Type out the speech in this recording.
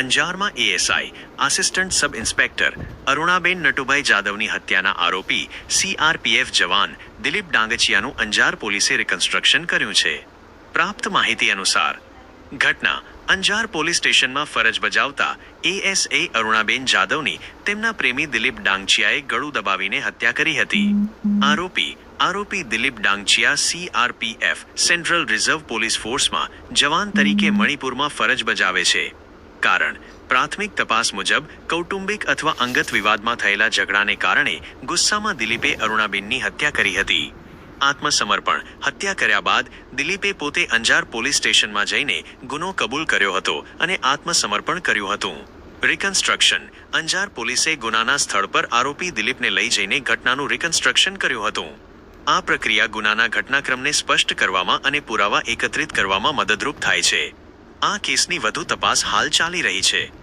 અંજારમાં ASI assistant sub inspector Arunaben Natubhai જાદવની હત્યાના આરોપી સીઆરપીએફ જવાન, દિલીપ ડાંગચિયાનું અંજાર પોલીસે રિકન્સ્ટ્રક્શન કર્યું છે. પ્રાપ્ત માહિતી અનુસાર, ઘટના અંજાર પોલીસ સ્ટેશનમાં ફરજ બજાવતા એએસએ અરુણાબેન જાદવની તેમના પ્રેમી દિલીપ ડાંગચિયાએ ગળું દબાવીને હત્યા કરી હતી. આરોપી આરોપી Dilip Dangchiya CRPF central reserve police ફોર્સમાં જવાન તરીકે મણિપુરમાં ફરજ બજાવે છે. કારણ, પ્રાથમિક તપાસ મુજબ કૌટુંબિક અથવા અંગત વિવાદમાં થયેલા ઝઘડાને કારણે ગુસ્સામાં દિલીપે અરુણાબેનની હત્યા કરી હતી. આત્મસમર્પણ, હત્યા કર્યા બાદ દિલીપે પોતે અંજાર પોલીસ સ્ટેશનમાં જઈને ગુનો કબૂલ કર્યો હતો અને આત્મસમર્પણ કર્યું હતું. રિકન્સ્ટ્રક્શન, અંજાર પોલીસે ગુનાના સ્થળ પર આરોપી દિલીપને લઈ જઈને ઘટનાનું રિકન્સ્ટ્રક્શન કર્યું હતું. આ પ્રક્રિયા ગુનાના ઘટનાક્રમને સ્પષ્ટ કરવામાં અને પુરાવા એકત્રિત કરવામાં મદદરૂપ થાય છે. આ કેસની વધુ તપાસ હાલ ચાલી રહી છે.